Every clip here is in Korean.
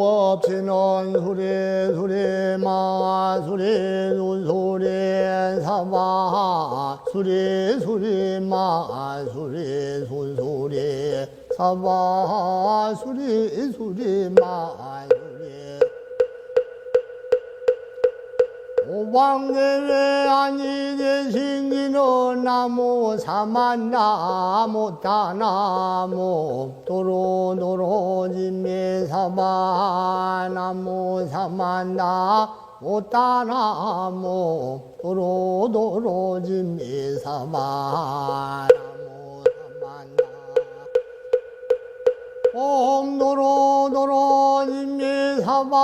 없이는 수리 수리 마 수리 수리 사바 수리 수리 마 수리 수리 사바 수리 수리 마 오방내외 아니 대신기는 나무 사만 나무 다나무 도로 도로 진미 사바 나무 사만 나무 도로 도로 진미 사바 나 옴노로 노로 인미사바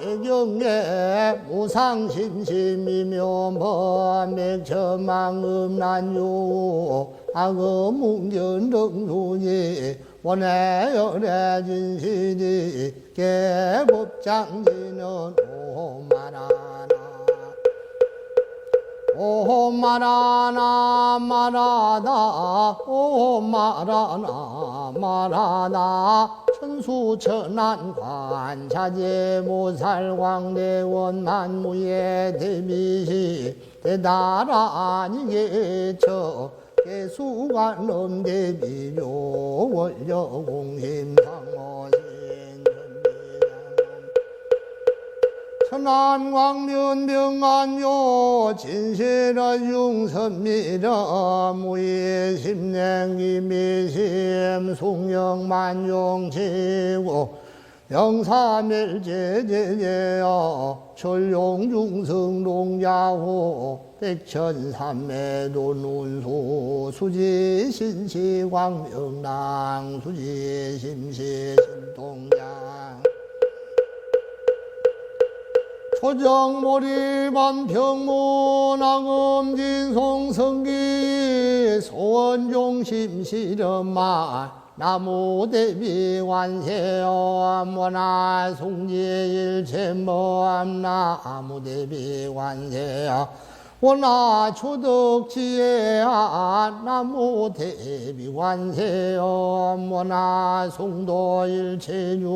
개경에 무상심심이며 범맥천망음난유 악음웅견등순이 원해열애 진신이 개법장지는 오마라나 오 마라나 마라다 오 마라나 천수천안 관자재 모살광대원 만무의 대비시 대나라니게처 개수관음 대비요 원려공심상어신 천안광면 병안요 진실어 융선미러 무예 심냉기미심 숭영만용치고 영사멸제제제여 철용중성롱야호 백천삼매도 눈수 수지신시광명랑 수지심시신동양 초정몰입한 병문왕음진송성기 소원종심시름마 나무대비 관세엄 원하 송지일체모암 나무대비 관세엄 원하 초덕지혜아 나무대비 관세엄 원하 송도일체육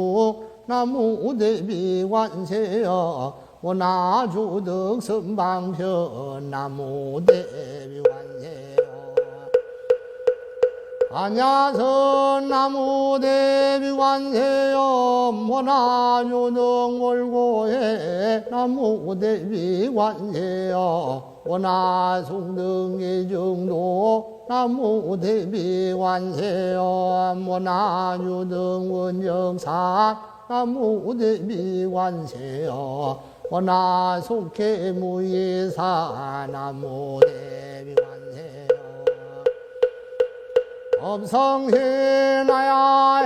나무대비 관세어 원하주덕 선방편 나무대비 관세어 안야선 나무대비 관세어 원하주덕 월고해 나무대비 관세어 원하송등의 정도 나무대비 관세어 원하주덕 원정사 나무대비 관세어 원하 속해 무예사 나무대비 관세어 업성신아야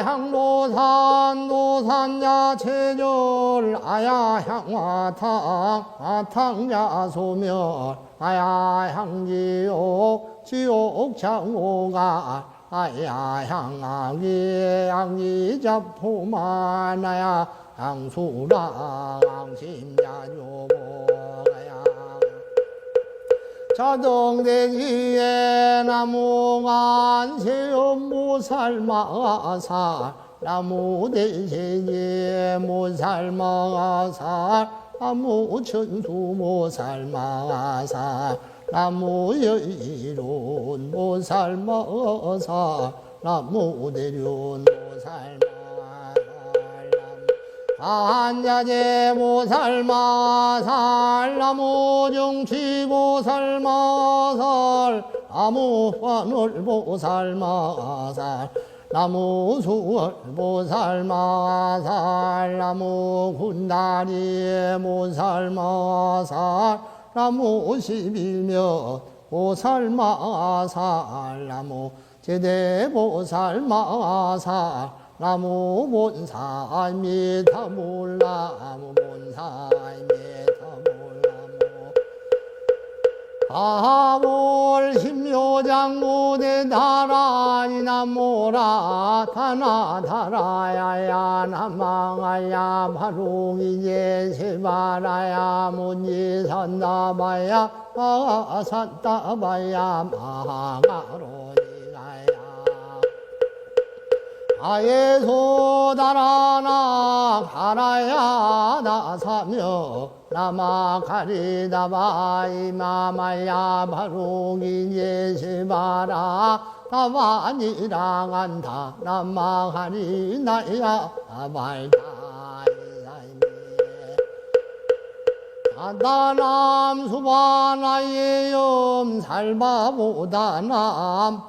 향노산 노산야 체절 아야 향화탕 아탕야 소멸 아야 향지옥 지옥 장호가 아야 향아기 양이 잡포마나야 양수라 양심야조보야. 자동대기에 나무간 세엄무살마사 나무대세에 무살마사 나무천수무살마사 나무여이룬 무살마사 나무대륜 무살마사 한자제 모살마 살 나무 정치 모살마 살 나무하늘 모살마 살 나무 수월 모살마 살 나무 군다리 모살마 살 나무 십일며 보살마살 나무 제대보살마살 나무 본사 미타몰나무 본사 미타몰나무 아볼 심묘장무대 나라니 나모라 타나 타라야야 나망아야 바롱이제 세바라야 문지 산다바야 아 산다바야 마가로니가야. 가예소 달아나 가라야 나사며 나마 가리다바 이마말야 바로기 예시바라. 다바니랑 안다. 나마 가리나야. 말다 아다남 수바나의 염살바보다남.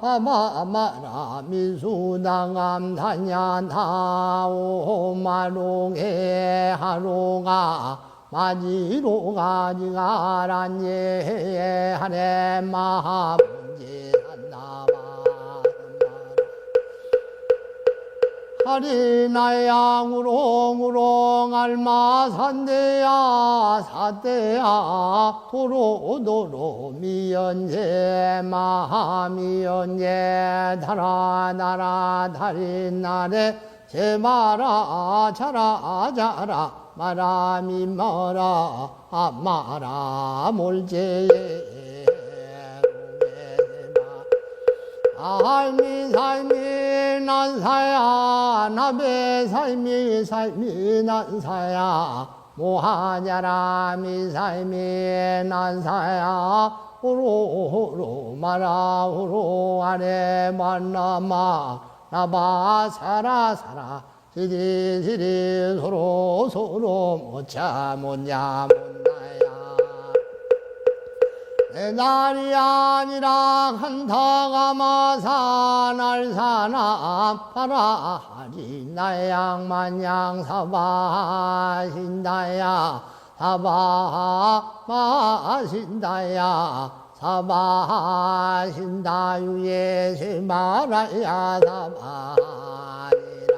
파마마라 미수당암 단야다오 마롱해 하루가 마지로 가 지가란 예 하네 마문제 한나바 하리나야 우롱우롱 알마 산대야 사대야 도로도로 미연제 마미연제 달아 나라 달인날에 제마라 자라 자라 마라미 마라 아 마라 몰제에 삶이 삶이 난사야 나베 삶이 삶이 난사야 모하냐라미 삶이 난사야 호로호로 마라 호로 안에 만나마 나바 살아 살아. 지리 지리 서로 서로 못자 못냐 못나야. 내 날이 아니라 한타가 마사 날 사나 파라하리 나의 양만양 사바 신다야. 사바 마신다야 사바신다 유예 세마라야 사바리라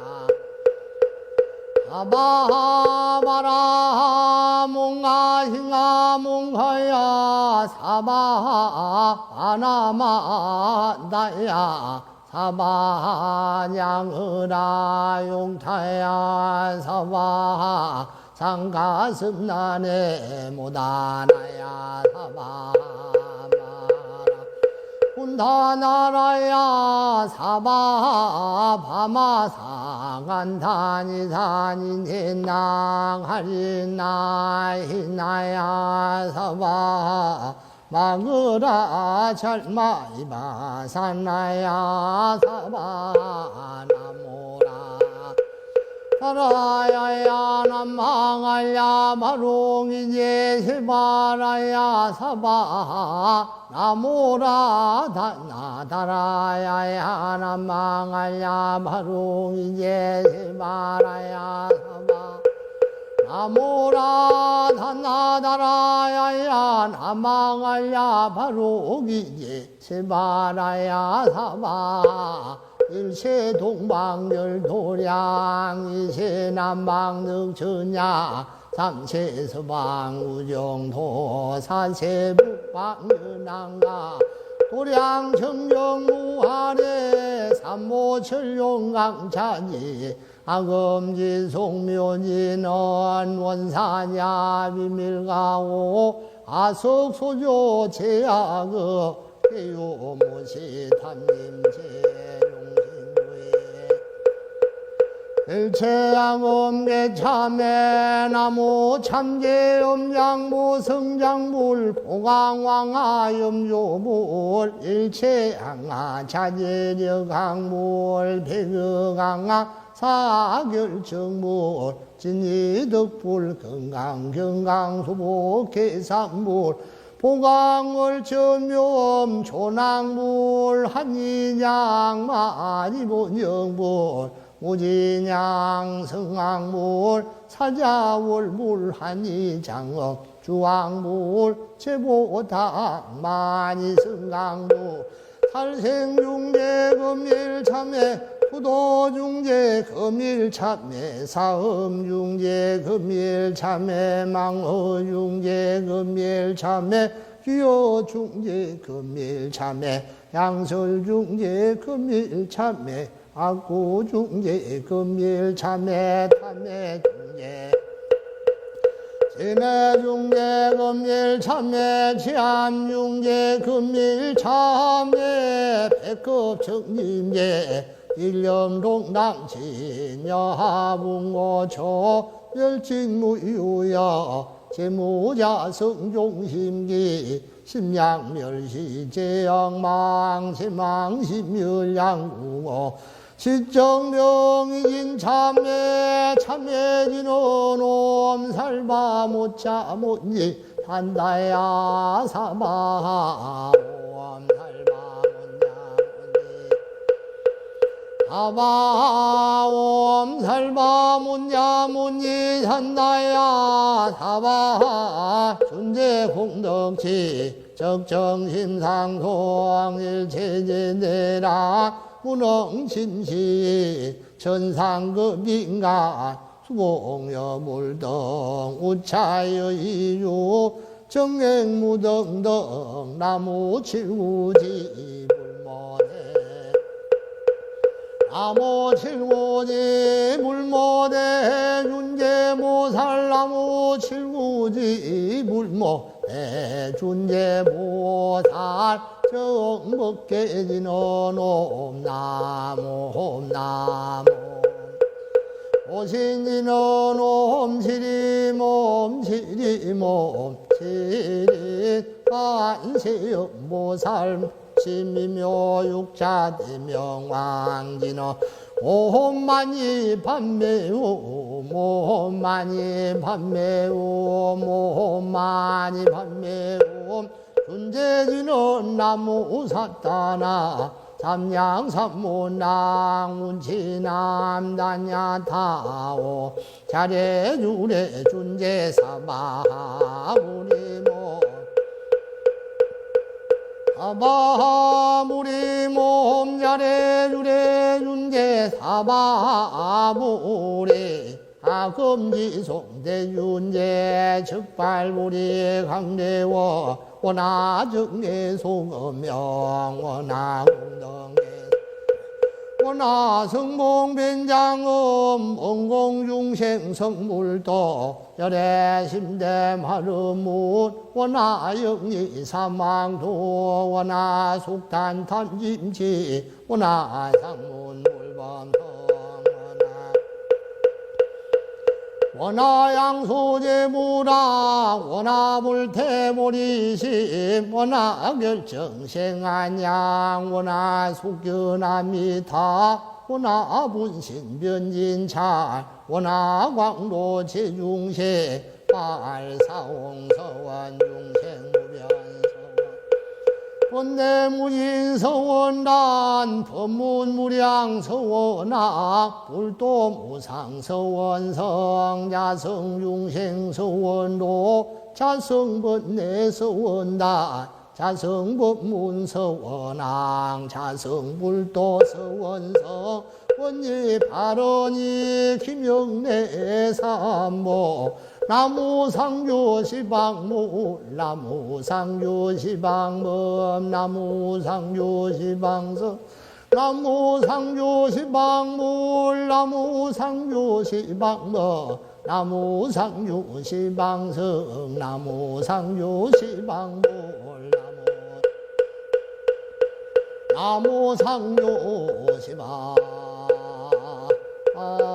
사바바라 몽가싱가 몽가야 사바 아나마다야 사바냥으라 용타야 사바 상가슴나네 모다나야 사바마라 군 다나라야 사바 바마 상한 다니 산인 헨낭하리나 히나야 사바 마그라 잘마이바 산나야 사바 나모라 사 라야야 남망알야 마롱이 예시바라야 사바 나모라 다나 다라야야 남망알야 마롱이 예시바라야 사바 나모라 다나다라야야 나망알야 바로기예 세바라야 사바 일체 동방열 도량 이체 남방 늑천야 삼체 서방 우정도 사체 북방 연항가 도량 청정 무한에 삼모 철룡강차지 아금지 송묘지는 원사냐 비밀가오 아석 소조 제약의 해요모시 탐림제 일체양엄계 참에 나무 참제 음장무 성장물 보강왕하염조물 일체양아 자제력강물 배극강아 사결정물 진이덕불 건강경강수복 계산물 보강을 전묘음 조낭물 한인양 마니본영물 무진양 성악물 사자월물 한이장업 주왕물 제보당 많이 성강물 살생중재 금일참회 부도중재 금일참회 사음중재 금일참회 망허중재 금일참회 귀여중재 금일참회 양설중재 금일참회 악구중재 금일참회 탐회중재 진해중재 금일참회 치안중재 금일참회 백급청림재 일념동당친 여하붕어초 멸직무유야 제무자 성종심기 심양멸시 제영망 세망심멸양궁어 시정명이진 참매 참매진은 옴살바 못자 못니 단다야 사마 옴살바 못냐 못니. 사바 옴살바 못냐 못니 단다야 사바 존재 공덕치 적정심상송 일체제내라 문엉신시 천상급인가 수공여물등 우차여 이유 정행무등등 나무칠구지 불모네 나무칠구지 불모네 윤제모살 나무칠구지 불모네 준제모살 정먹게지는 옴나무 옴나무 오신지는 옴시리모 옴시리모 옴시리 안세음모살 심이묘 육자 대명왕지는 오만이 판매오 모만이 판매오 모만이 판매오 존재지는 나무 사따나 삼양삼문낭 운치남단야타오. 자례주례 존재사마무리모. 사바무리모 자례주례 존재사마무리. 아금지송대윤제 적발무리 강대워 원하정의 송어명 원하 공덕의 원하 성봉변장음 엉공중생 성물도 열애심대 마름문 원하 영리 사망도 원하속단 탐짐지 원하 상문 물범 원하양소제무라 원하불태모리심 원하결정생안양 원하속견합니다. 원하분신변진찰 원하광로제중세 발사홍서원중생무변서원 원내 무인서원단 법문무량서원악 불도 무상서원성 자성중생서원로 자성번내서원단 자성법문서원왕 자성불도서원성 원예 발언이 김영래 삼모 나무상조시방무 나무상조시방범 나무상조시방서 나무상조시방물 나무상조시방뭐 나무상조시방성 나무상조시방물 나무 나무상조시방 아